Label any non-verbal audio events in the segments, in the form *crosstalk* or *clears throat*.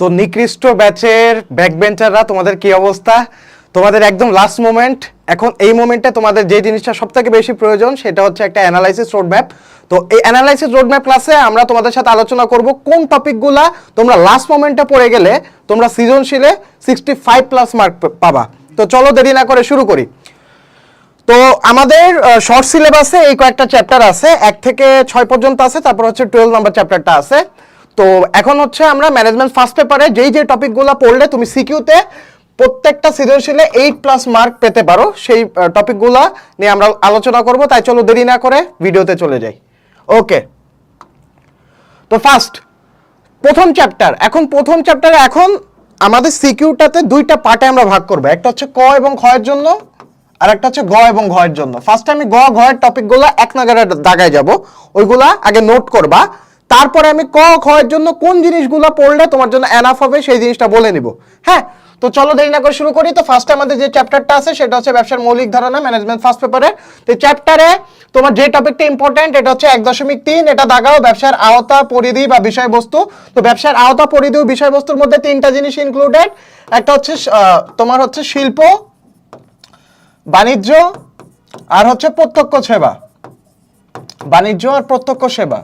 তো নিকৃষ্ট ব্যাচের ব্যাকবেঞ্চাররা তোমাদের কি অবস্থা? তোমাদের একদম লাস্ট মোমেন্ট এখন এই মোমেন্টে তোমাদের যে জিনিসটা সব থেকে বেশি প্রয়োজন, সেটা হচ্ছে একটা অ্যানালাইসিস রোডম্যাপ তো এই অ্যানালাইসিস রোডম্যাপ ক্লাসে আমরা তোমাদের সাথে আলোচনা করব কোন টপিকগুলা তোমরা লাস্ট মোমেন্টে পড়ে গেলে তোমরা সৃজনশীলে সিক্সটি ফাইভ প্লাস মার্ক পাবা। তো চলো দেরি না করে শুরু করি। তো আমাদের শর্ট সিলেবাসে এই কয়েকটা চ্যাপ্টার আছে। এক থেকে ছয় পর্যন্ত আছে, তারপর হচ্ছে টুয়েলভ নাম্বার চ্যাপ্টারটা আছে। তো এখন হচ্ছে আমরা ম্যানেজমেন্ট ফার্স্ট পেপারে যেই যে টপিকগুলো পড়লে তুমি সিকিউতে প্রত্যেকটা সৃজনশীলে এইট প্লাস মার্ক পেতে পারো, সেই টপিকগুলো নিয়ে আমরা আলোচনা করব। তাই চলো দেরি না করে ভিডিওতে চলে যাই। ওকে তো ফার্স্ট প্রথম চ্যাপ্টার এখন প্রথম চ্যাপ্টারে এখন আমাদের সিকিউটাতে দুইটা পার্টে আমরা ভাগ করব। একটা হচ্ছে ক এবং ক্ষয়ের জন্য, আর একটা হচ্ছে গ এবং ঘয়ের জন্য। ফার্স্ট আমি গ ঘয়ের টপিকগুলো এক নাগারে দাগায় যাব। ওইগুলা আগে নোট করবা। তারপরে আমি ক ক্ষয়ের জন্য কোন জিনিসগুলো পড়লে তোমার জন্য এনাফ হবে সেই জিনিসটা বলে নিব। হ্যাঁ? তো চলো দেরি না করে শুরু করি। তো ফার্স্টে আমাদের যে চ্যাপ্টারটা আছে, সেটা হচ্ছে ব্যবসার মৌলিক ধারণা ম্যানেজমেন্ট ফার্স্ট পেপারে তো চ্যাপ্টারে তোমার যে টপিকটা ইম্পর্টেন্ট এটা হচ্ছে এক দশমিক তিন, এটা দাগাও ব্যবসার আওতা, পরিধি বা বিষয়বস্তু। তো ব্যবসার আওতা, পরিধি বিষয়বস্তুর মধ্যে তিনটা জিনিস ইনক্লুডেড একটা হচ্ছে তোমার হচ্ছে শিল্প, বাণিজ্য, আর হচ্ছে প্রত্যক্ষ সেবা। বাণিজ্য আর প্রত্যক্ষ সেবা।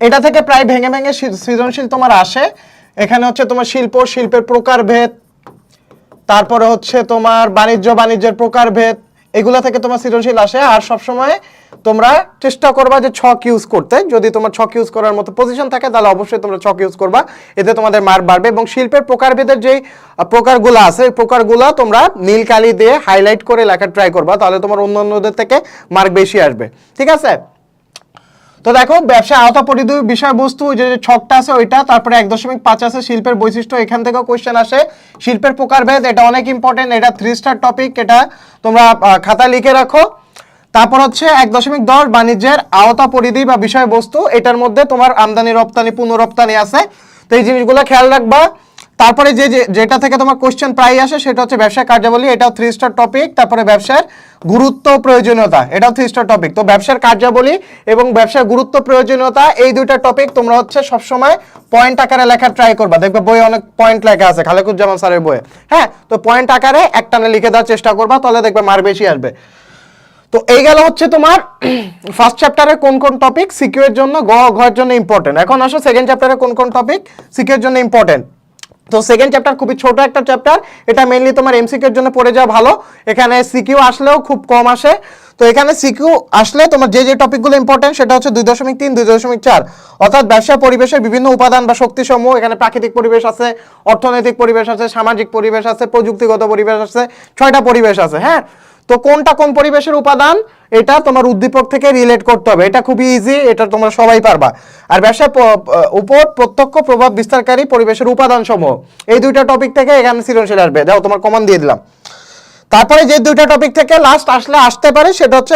এটা থেকে প্রায় ভেঙে ভেঙে সৃজনশীল তোমার আসে। এখানে হচ্ছে তোমার শিল্প, শিল্পের প্রকারভেদ, তারপরে হচ্ছে তোমার বাণিজ্য, বাণিজ্যের প্রকারভেদ, এগুলা থেকে তোমার সৃজনশীল আসে। আর সবসময় তোমরা চেষ্টা করবা যে ছক ইউজ করতে। যদি তোমার ছক ইউজ করার মতো পজিশন থাকে, তাহলে অবশ্যই তোমরা ছক ইউজ করবা। এতে তোমাদের মার্ক বাড়বে এবং শিল্পের প্রকারভেদের যেই প্রকারগুলো আছে, এই প্রকারগুলো তোমরা নীল কালি দিয়ে হাইলাইট করে লেখা ট্রাই করবা, তাহলে তোমার অন্যান্যদের থেকে মার্ক বেশি আসবে। ঠিক আছে? তো দেখো, ব্যবসা আওতা পরিধি বিষয়বস্তু যে ছকটা আছে ওইটা, তারপরে এক দশমিক পাঁচ আছে শিল্পের বৈশিষ্ট্য, এখান থেকেও কোয়েশ্চেন আসে। শিল্পের প্রকারভেদ, এটা অনেক ইম্পর্টেন্ট এটা থ্রি স্টার টপিক এটা তোমরা খাতায় লিখে রাখো। তারপর হচ্ছে এক দশমিক দশ, বাণিজ্যের আওতা পরিধি বা বিষয়বস্তু, এটার মধ্যে তোমার আমদানি রপ্তানি পুনঃরপ্তানি আছে। তো এই জিনিসগুলো খেয়াল রাখবা। তারপরে যে যেটা থেকে তোমার কোশ্চেন প্রায় আসে, সেটা হচ্ছে ব্যবসা কার্যাবলী, এটাও থ্রি স্টার টপিক তারপরে ব্যবসার গুরুত্ব প্রয়োজনীয়তা, এটাও থ্রি স্টার টপিক তো ব্যবসার কার্যাবলী এবং ব্যবসার গুরুত্ব প্রয়োজনীয়তা, এই দুইটা টপিক তোমরা হচ্ছে সবসময় পয়েন্ট আকারে লেখা ট্রাই করবা। দেখবে বইয়ে অনেক পয়েন্ট লেখা আছে, খালেকুজ্জামান স্যারের বইয়ে। হ্যাঁ তো পয়েন্ট আকারে একটানে লিখে দেওয়ার চেষ্টা করবা, তাহলে দেখবে মার বেশি আসবে। তো এই গেল হচ্ছে তোমার ফার্স্ট চ্যাপ্টারে কোন কোন টপিক সিকিউর জন্য, গ, ঘর জন্য ইম্পর্টেন্ট এখন আসো সেকেন্ড চ্যাপ্টারে কোন কোন টপিক সিকিউর জন্য ইম্পর্টেন্ট তো সেকেন্ড চ্যাপ্টার খুবই ছোট একটা চ্যাপ্টার এটা মেনলি তোমার এমসিকিউর জন্য পড়ে যাওয়া ভালো। এখানে সিকিউ আসলেও খুব কম আসে। তো এখানে সিকিউ আসলে তোমার যে যে টপিকগুলো ইম্পর্টেন্ট সেটা হচ্ছে দুই দশমিক তিন, দুই দশমিক চার। অর্থাৎ ব্যবসা, পরিবেশের বিভিন্ন উপাদান বা শক্তিসমূহ। এখানে প্রাকৃতিক পরিবেশ আছে, অর্থনৈতিক পরিবেশ আছে, সামাজিক পরিবেশ আছে, প্রযুক্তিগত পরিবেশ আছে, ছয়টা পরিবেশ আছে হ্যাঁ? তো কোনটা কোন পরিবেশের উপাদান? এটা তোমার উদ্দীপক থেকে রিলেট করতে হবে। এটা খুবই ইজি এটা তোমরা সবাই পারবা। আর ব্যবসা উপর প্রত্যক্ষ প্রভাব বিস্তারকারী পরিবেশের উপাদান সমূহ এই দুইটা টপিক থেকে এখানে সৃজনশীল আসবে। দাও, তোমার কমান দিয়ে দিলাম। তারপরে যে দুইটা টপিক থেকে লাস্ট আসলে আসতে পারে, সেটা হচ্ছে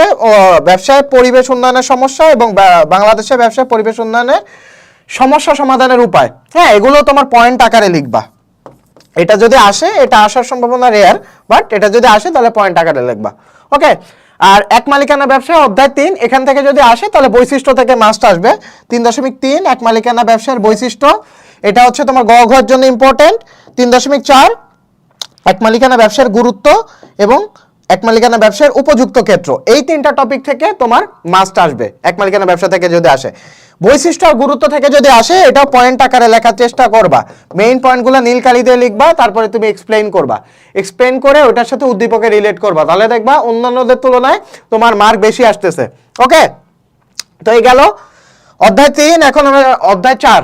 ব্যবসায় পরিবেশ উন্নয়নের সমস্যা এবং বা- বাংলাদেশের ব্যবসায় পরিবেশ উন্নয়নের সমস্যা সমাধানের উপায়। হ্যাঁ এগুলো তোমার পয়েন্ট আকারে লিখবা। এটা যদি আসে, এটা আসার সম্ভাবনা রেয়ার বাট এটা যদি আসে, তাহলে পয়েন্ট আকারে লিখবা। ওকে আর এক মালিকানা ব্যবসা অধ্যায় তিন, এখান থেকে যদি আসে, তাহলে বৈশিষ্ট্য থেকে মাস্ট আসবে। তিন দশমিক তিন, এক মালিকানা ব্যবসার বৈশিষ্ট্য। এটা হচ্ছে তোমার গ জন্য ইম্পর্টেন্ট তিন দশমিক চার, এক মালিকানা ব্যবসার গুরুত্ব এবং এক মালিকানা ব্যবসার উপযুক্ত ক্ষেত্র। এই তিনটা টপিক থেকে তোমার মাস্ট আসবে। এক মালিকানা ব্যবসা থেকে যদি আসে। বৈশিষ্ট্য আর গুরুত্ব থেকে যদি আসে, এটাও পয়েন্ট আকারে লেখার চেষ্টা করবা। মেইন পয়েন্টগুলো নীল কালি দিয়ে লিখবা, তারপরে তুমি এক্সপ্লেইন করবা। এক্সপ্লেইন করে ওটার সাথে উদ্দীপকে রিলেট করবা। তাহলে দেখবা অন্যান্যদের তুলনায় তোমার মার্ক বেশি আসতেছে। ওকে তো এই গেল। অধ্যায় তিন, এখন আমরা অধ্যায় চার।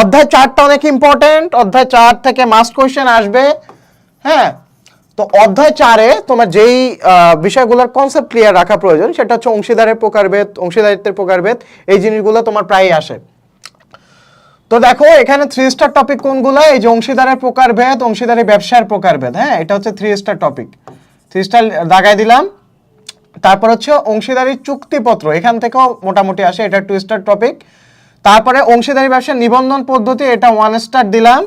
অধ্যায় চারটা অনেক ইম্পর্টেন্ট অধ্যায় চার থেকে মাস্ট কোয়েশ্চেন আসবে। হ্যাঁ? তো অধ্যায় চারে তোমার যেই বিষয়গুলোর কনসেপ্ট ক্লিয়ার রাখা প্রয়োজন, সেটা হচ্ছে অংশীদারের প্রকারভেদ, অংশীদারিত্বের প্রকারভেদ, এই জিনিসগুলো তোমার প্রায়ই আসে। তো দেখো, এখানে থ্রি স্টার টপিক কোনগুলো? এই যে অংশীদারের প্রকারভেদ, অংশীদারি ব্যবসার প্রকারভেদ হ্যাঁ? এটা হচ্ছে three star topic three star দাগায় দিলাম। তারপর হচ্ছে অংশীদারি চুক্তিপত্র, এখান থেকেও মোটামুটি আসে, এটা টু স্টার টপিক তারপরে অংশীদারি ব্যবসার নিবন্ধন পদ্ধতি, এটা ওয়ান স্টার দিলাম।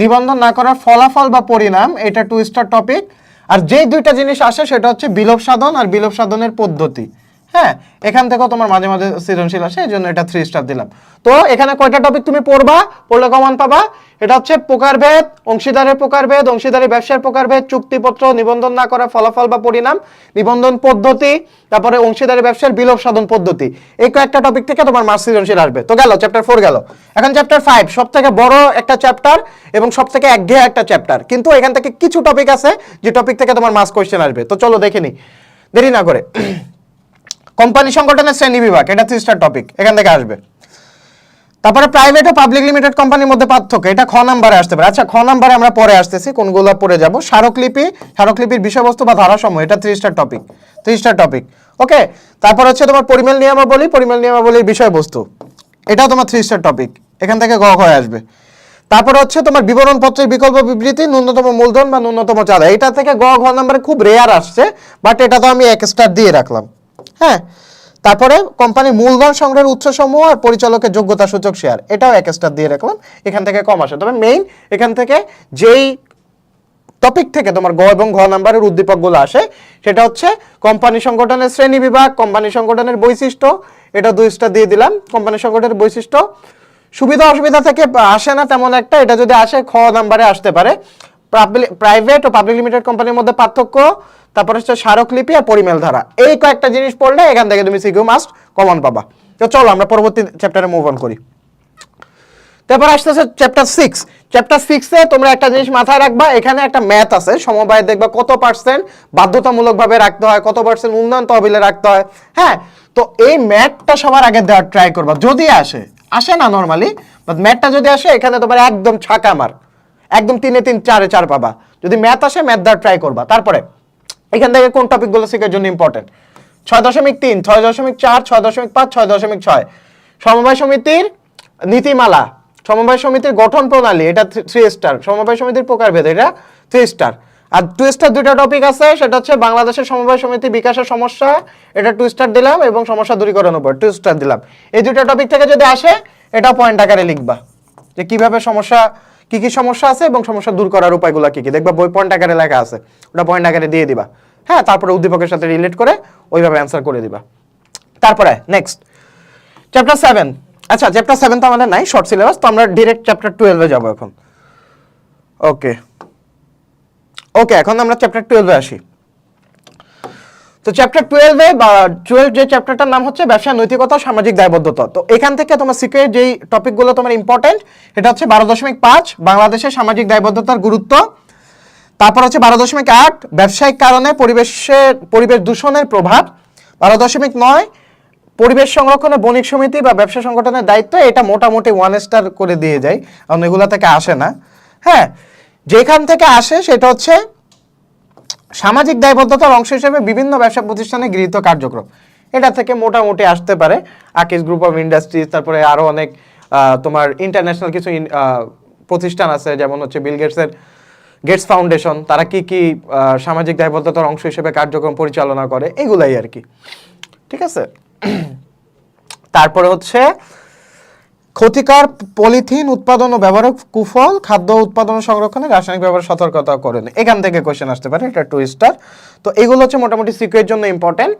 নিবন্ধন না করার ফলাফল বা পরিণাম, এটা টু স্টার টপিক আর যে দুইটা জিনিস আসে, সেটা হচ্ছে বিলোপ সাধন আর বিলোপ সাধনের পদ্ধতি। হ্যাঁ এখান থেকেও তোমার মাঝে মাঝে সৃজনশীল আসে এই জন্য এটা থ্রি স্টার দিলাম। তো এখানে কয়টা টপিক তুমি পড়বা? পড়লে কমান পাবা। এটা হচ্ছে প্রকারভেদ, অংশীদারের প্রকারভেদ, অংশীদারি ব্যবসার প্রকারভেদ, চুক্তিপত্র, নিবন্ধন না করা, ফলাফল বা পরিণাম, নিবন্ধন পদ্ধতি, তারপরে অংশীদারি ব্যবসার বিলোপ সাধন পদ্ধতি। এই কয়েকটা টপিক থেকে তোমার মাস সৃজনশীল আসবে। তো গেল চ্যাপ্টার ফোর গেল। এখন চ্যাপ্টার ফাইভ সব থেকে বড় একটা চ্যাপ্টার এবং সব থেকে একঘেয়ে একটা চ্যাপ্টার কিন্তু এখান থেকে কিছু টপিক আছে, যে টপিক থেকে তোমার মাস কোয়েশ্চেন আসবে। তো চলো দেখে দেরি না করে। কোম্পানি সংগঠনের শ্রেণি বিভাগ, এটা থ্রি স্টার টপিক এখান থেকে আসবে। তারপরে প্রাইভেট ও পাবলিক লিমিটেড কোম্পানির মধ্যে পার্থক্য, এটা খ নাম্বারে আসতে পারে। আচ্ছা খ নাম্বারে আমরা পরে আসতেছি, কোনগুলো পড়ে যাব? স্মারকলিপি, স্মারকলিপির বিষয়বস্তু বা ধারাসমূহ, এটা three star topic three star topic okay তারপর হচ্ছে তোমার পরিমেল নিয়মাবলী, পরিমেল নিয়মাবলীর বিষয়বস্তু, এটাও তোমার থ্রি স্টার টপিক এখান থেকে গ হয়ে আসবে। তারপরে হচ্ছে তোমার বিবরণ পত্রের বিকল্প বিবৃতি, ন্যূনতম মূলধন বা ন্যূনতম চাঁদা, এটা থেকে গ, ঘ নাম্বারে খুব রেয়ার আসছে বাট এটা তো আমি এক স্টার দিয়ে রাখলাম। হ্যাঁ তারপরে কোম্পানির মূলধন সংগ্রহের উৎসসমূহ আর পরিচালকের যোগ্যতা সূচক শেয়ার এটাও এক স্টার দিয়ে রাখলাম এখান থেকে কম আসে। তবে মেইন এখান থেকে যেই টপিক থেকে তোমার গ এবং ঘ নাম্বারের উদ্দীপকগুলো আসে, সেটা হচ্ছে কোম্পানি সংগঠনের শ্রেণি বিভাগ কোম্পানি সংগঠনের বৈশিষ্ট্য, এটা দুই স্টার দিয়ে দিলাম। কোম্পানি সংগঠনের বৈশিষ্ট্য সুবিধা অসুবিধা থেকে আসে না তেমন একটা, এটা যদি আসে, খ নাম্বারে আসতে পারে। প্রাইভেট ও পাবলিক লিমিটেড কোম্পানির মধ্যে পার্থক্য। তারপরে হচ্ছে স্মারকলিপি আর পরিমেল ধারা। এই কয়েকটা জিনিস পড়লে এখান থেকে তুমি সিকিউ মাস্ট কমন পাবা। তো চলো, আমরা পরবর্তী চ্যাপ্টারে মুভ অন করি। তারপর আসতেছে চ্যাপ্টার সিক্স চ্যাপ্টার সিক্সে তোমরা একটা জিনিস মাথায় রাখবা, এখানে একটা ম্যাথ আছে, সমবায় দেখবা কত পার্সেন্ট বাধ্যতামূলকভাবে রাখতে হয়, কত পার্সেন্ট উন্নয়ন তহবিলে রাখতে হয়। হ্যাঁ তো এই ম্যাথটা সবার আগে দেওয়ার ট্রাই করবা। যদি আসে আসে না নর্মালি বাট ম্যাথটা যদি আসে, এখানে তোমার একদম ছাকা মার একদম তিনে তিন, চারে চার পাবা। যদি ম্যাথ আসে ম্যাথ দেওয়ার ট্রাই করবা। তারপরে, এখান থেকে কোন টপিকগুলো শেখার জন্য ইম্পর্টেন্ট ছয় দশমিক তিন, ছয় দশমিক চার, ছয় দশমিক পাঁচ, ছয় দশমিক ছয়। সমবায় সমিতির নীতিমালা, সমবায় সমিতির গঠন প্রণালী, এটা থ্রি স্টার সমবায় সমিতির প্রকারভেদ, এটা থ্রি স্টার আর টু স্টার দুইটা টপিক আছে, সেটা হচ্ছে বাংলাদেশের সমবায় সমিতি বিকাশের সমস্যা, এটা টু স্টার দিলাম এবং সমস্যা দূরীকরণ উপর টু স্টার দিলাম। এই দুইটা টপিক থেকে যদি আসে, এটা পয়েন্ট আকারে লিখবা। যে কীভাবে সমস্যা কি কি সমস্যা আছে এবং সমস্যা দূর করার উপায়গুলো কি কি? দেখবা বই পয়েন্ট আকারে লেখা আছে। ওটা পয়েন্ট আকারে দিয়ে দিবা। হ্যাঁ তারপরে উদ্দীপকের সাথে রিলেট করে ওইভাবে অ্যান্সার করে দিবা। তারপরে নেক্সট চ্যাপ্টার সেভেন আচ্ছা চ্যাপ্টার সেভেন তো আমাদের নাই শর্ট সিলেবাস তো আমরা ডিরেক্ট চ্যাপ্টার টুয়েলভে যাব এখন। ওকে ওকে এখন আমরা চ্যাপ্টার টুয়েলভে আসি। তো চ্যাপ্টার টুয়েলভে বা টুয়েলভ যে চ্যাপ্টারটার নাম হচ্ছে ব্যবসা, নৈতিকতা, সামাজিক দায়বদ্ধতা। তো এখান থেকে তোমার সিক্রেট যেই টপিকগুলো তোমার ইম্পর্টেন্ট এটা হচ্ছে বারো দশমিক পাঁচ বাংলাদেশের সামাজিক দায়বদ্ধতার গুরুত্ব। তারপর হচ্ছে বারো দশমিক আট, ব্যবসায়িক কারণে পরিবেশের পরিবেশ দূষণের প্রভাব। বারো দশমিক নয়, পরিবেশ সংরক্ষণে বণিক সমিতি বা ব্যবসা সংগঠনের দায়িত্ব, এটা মোটামুটি ওয়ান স্টার করে দিয়ে যায়। কারণ এগুলো থেকে আসে না। হ্যাঁ যেখান থেকে আসে সেটা হচ্ছে সামাজিক দায়বদ্ধতার অংশ হিসেবে বিভিন্ন ব্যবসা প্রতিষ্ঠানে গৃহীত কার্যক্রম। এটা থেকে মোটামুটি আসতে পারে। আকিস গ্রুপ অফ ইন্ডাস্ট্রিজ তারপরে আরও অনেক তোমার ইন্টারন্যাশনাল কিছু প্রতিষ্ঠান আছে, যেমন হচ্ছে বিল গেটসের গেটস ফাউন্ডেশন তারা কি কি সামাজিক দায়বদ্ধতার অংশ হিসেবে কার্যক্রম পরিচালনা করে, এগুলাই আর কি। ঠিক আছে? *clears throat* তারপরে হচ্ছে ক্ষতিকর পলিথিন উৎপাদন ও ব্যবহার কুফল, খাদ্য উৎপাদন সংরক্ষণে রাসায়নিক ব্যবহার সতর্কতা করেন এখান থেকে কোশ্চেন আসতে পারে, এটা টু স্টার তো এগুলো হচ্ছে মোটামুটি সিকুয়ের জন্য ইম্পর্টেন্ট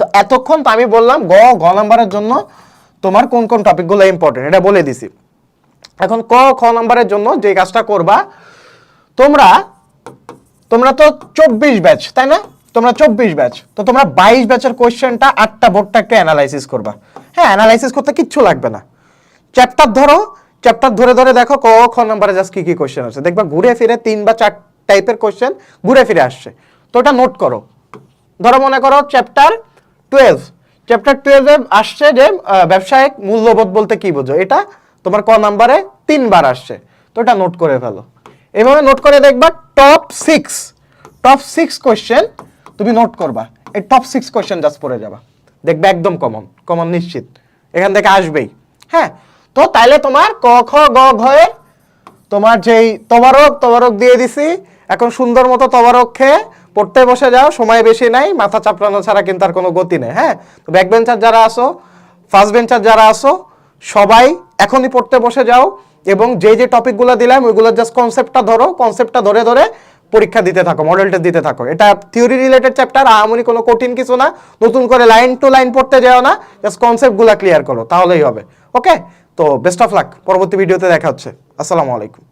তো এতক্ষণ তো আমি বললাম গ গ নাম্বারের জন্য তোমার কোন কোন টপিকগুলো ইম্পর্টেন্ট এটা বলে দিছি। এখন ক, খ নাম্বারের জন্য যে কাজটা করবা, তোমরা তোমরা তো চব্বিশ ব্যাচ তাই না? তোমরা চব্বিশ ব্যাচ তো তোমরা বাইশ ব্যাচের কোয়েশ্চেনটা আটটা বোর্ডটা একটা অ্যানালাইসিস করবা। হ্যাঁ অ্যানালাইসিস করতে কিচ্ছু লাগবে না। চ্যাপ্টার ধরো চ্যাপ্টার ধরে ধরে দেখো ক, খ নাম্বারে জাস্ট কি কি কোয়েশ্চেন আছে। দেখবা ঘুরে ফিরে তিন বা চার টাইপের কোয়েশ্চেন ঘুরে ফিরে আসছে। তো ওটা নোট করো। ধরো মনে করো চ্যাপ্টার টুয়েলভ চ্যাপ্টার টুয়েলভে আসছে যে ব্যবসায়িক মূল্যবোধ বলতে কি বোঝো? এটা তোমার ক নাম্বারে তিনবার আসছে। তো এটা নোট করে ফেলো। এভাবে নোট করে দেখবা top six top six question তুমি নোট করবা। এই টপ সিক্স কোয়েশ্চেন জাস্ট পড়ে যাবা। দেখবে একদম কমন কমন নিশ্চিত। এখান থেকে আসবেই। হ্যাঁ? তো তাইলে তোমার ক, খ, গ, ঘ তোমার যেই তবারক তবারক দিয়ে দিছি। এখন সুন্দর মতো তবারক খেয়ে পড়তে বসে যাও, সময় বেশি নাই, মাথা চাপড়ানো ছাড়া কিন্তু আর কোনো গতি নেই হ্যাঁ? তো ব্যাক বেঞ্চার যারা আসো ফার্স্ট বেঞ্চার যারা আসো সবাই এখনই পড়তে বসে যাও এবং যে যে টপিকগুলো দিলাম, ওইগুলোর জাস্ট কনসেপ্টটা ধরো কনসেপ্টটা ধরে ধরে পরীক্ষা দিতে থাকো মডেলটা দিতে থাকো। এটা থিওরি রিলেটেড চ্যাপ্টার আমি কোনো কঠিন কিছু না, নতুন করে লাইন টু লাইন পড়তে যাও না জাস্ট কনসেপ্টগুলো ক্লিয়ার করো, তাহলেই হবে ওকে তো বেস্ট অফ লাক পরবর্তী ভিডিওতে দেখা হচ্ছে। আসসালামু আলাইকুম।